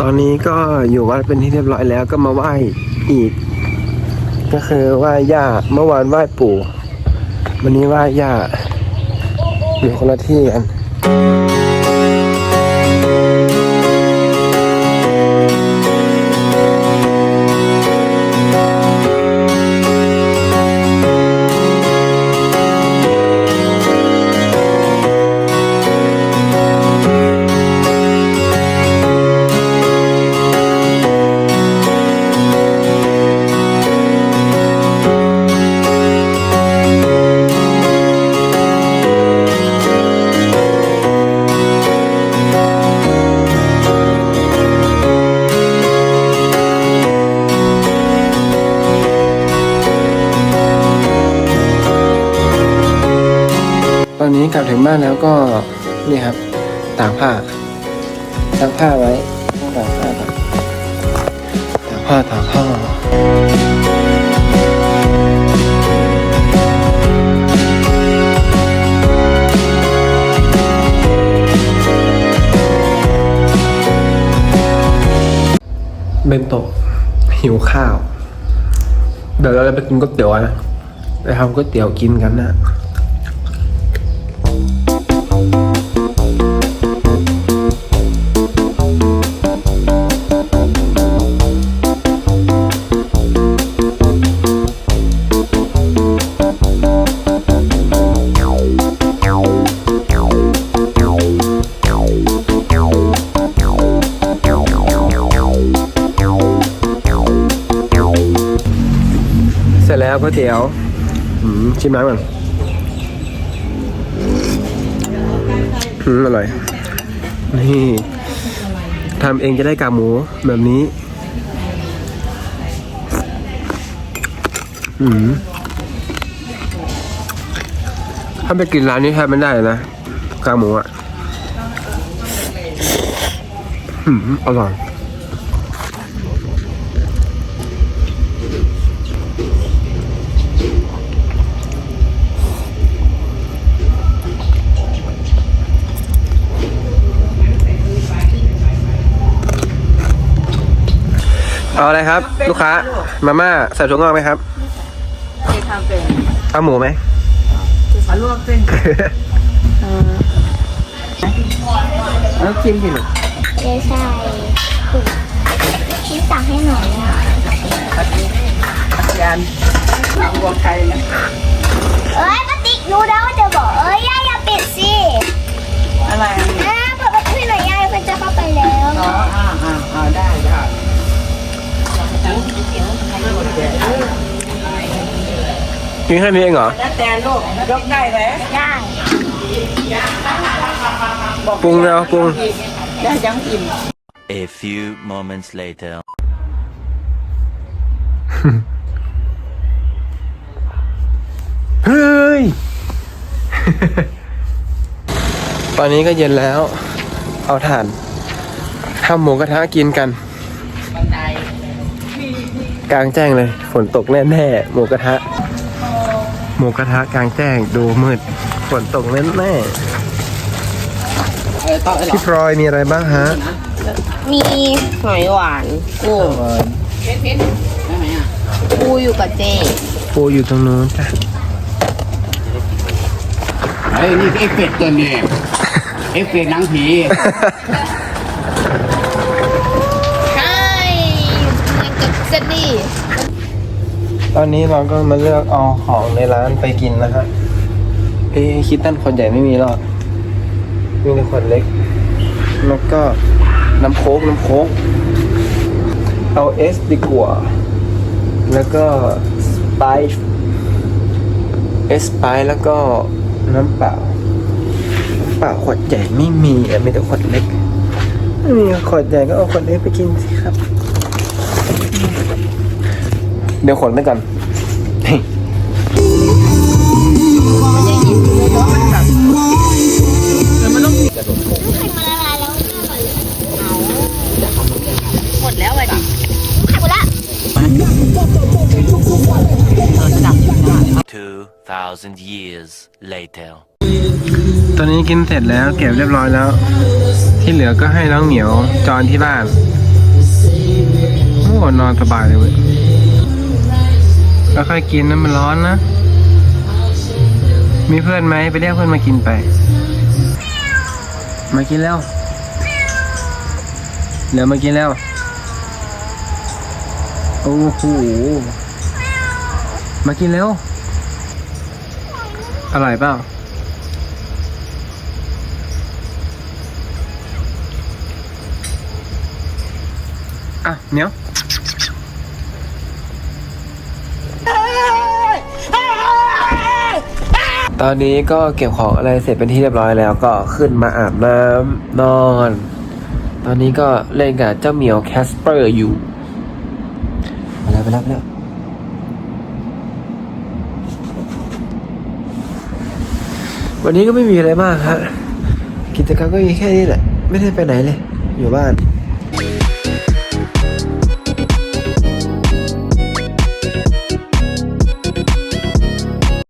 ตอนนี้ก็อยู่วัดเป็นที่เรียบร้อยแล้วก็มาไหว้อีก ก็คือไหว้ย่าเมื่อวานไหว้ปู่ วันนี้ไหว้ย่าอยู่คนละที่กัน นี้กลับถึงบ้านแล้วก็นี่ครับตากผ้าซักผ้าไว้ตากผ้าตากผ้าตากผ้าเบนโตะหิวข้าว เดี๋ยวเราจะไปกินก๋วยเตี๋ยวนะไปทำก๋วยเตี๋ยวกินกันนะ เสร็จแล้วก๋วยเตี๋ยวอืมชิมน้ำก่อนอืมอร่อย นี่ทำเองจะได้กากหมูแบบนี้ อืมถ้าไปกินร้านนี้แทบไม่ได้นะกากหมูอะ อืมอร่อย เอาอะไรครับ ลูกค้า มาม่าใส่ถั่วงอกไหมครับจะทำเป็นเอาหมูไหมเอาลวกเส้นแล้วชิมสิลูกเดี๋ยวใส่ปุ๋ยพี่ตักให้หน่อยนะอาจารย์บวงไทยนะ กินแค่นี้เองเหรอแล้วแต่ลูกยกได้ไหมได้ปรุงแล้วปรุงได้ยังอิ่ม A few moments later. เฮ้ย ตอนนี้ก็เย็นแล้ว เอาถ่านทำหมูกระทะกินกันบันไดกลางแจ้งเลย ฝนตกแน่ๆหมูกระทะ หมูกระทะกลางแจ้งดูมืดฝนตกแน่เออต่อๆพี่พลอยมีอะไรบ้างฮะ มีหอยหวานกุ้งเพชรเพชรได้ไหมอะปูอยู่กับเจปูอยู่ตรงนู้นจ้ะเฮ้ยนี่เอฟเฟกต์ตัวนี้เอฟเฟกต์หนังผี ตอนนี้เราก็มาเลือกเอาของในร้านไปกินนะฮะเอ๊ะคิดตันคนใหญ่ไม่มีหรอกมีแต่คนเล็ก แล้วก็น้ำโค้กน้ำโค้กเอาเอสดีกว่า แล้วก็สไปซ์เอสไปแล้วก็น้ำเปล่าน้ำเปล่าขวดใหญ่ไม่มีอะมีแต่ขวดเล็กไม่มีขวดใหญ่ก็เอาขวดเล็กไปกินสิครับ เดี๋ยวขนไปก่อนมันละลายแล้วหมดแล้วอะดิหายหมดละ2,000 years later. ตอนนี้กินเสร็จแล้วเก็บเรียบร้อยแล้ว ที่เหลือก็ให้น้องเหมียวจอนที่บ้านโอ้นอนสบายเลยเว้ย แล้วค่อยกินนะมันร้อนนะ มีเพื่อนไหมไปเรียกเพื่อนมากินไป มากินแล้วเดี๋ยวมากินแล้ว โอ้โห มากินแล้ว อร่อยเปล่าอะเนี้ย ตอนนี้ก็เก็บของอะไรเสร็จเป็นที่เรียบร้อยแล้วก็ขึ้นมาอาบน้ำนอน ตอนนี้ก็เล่นกับเจ้าเหมียวแคสเปอร์อยู่ไปแล้วไปแล้วไปแล้ววันนี้ก็ไม่มีอะไรมากฮะกิจกรรมก็มีแค่นี้แหละ ไม่ได้ไปไหนเลย อยู่บ้าน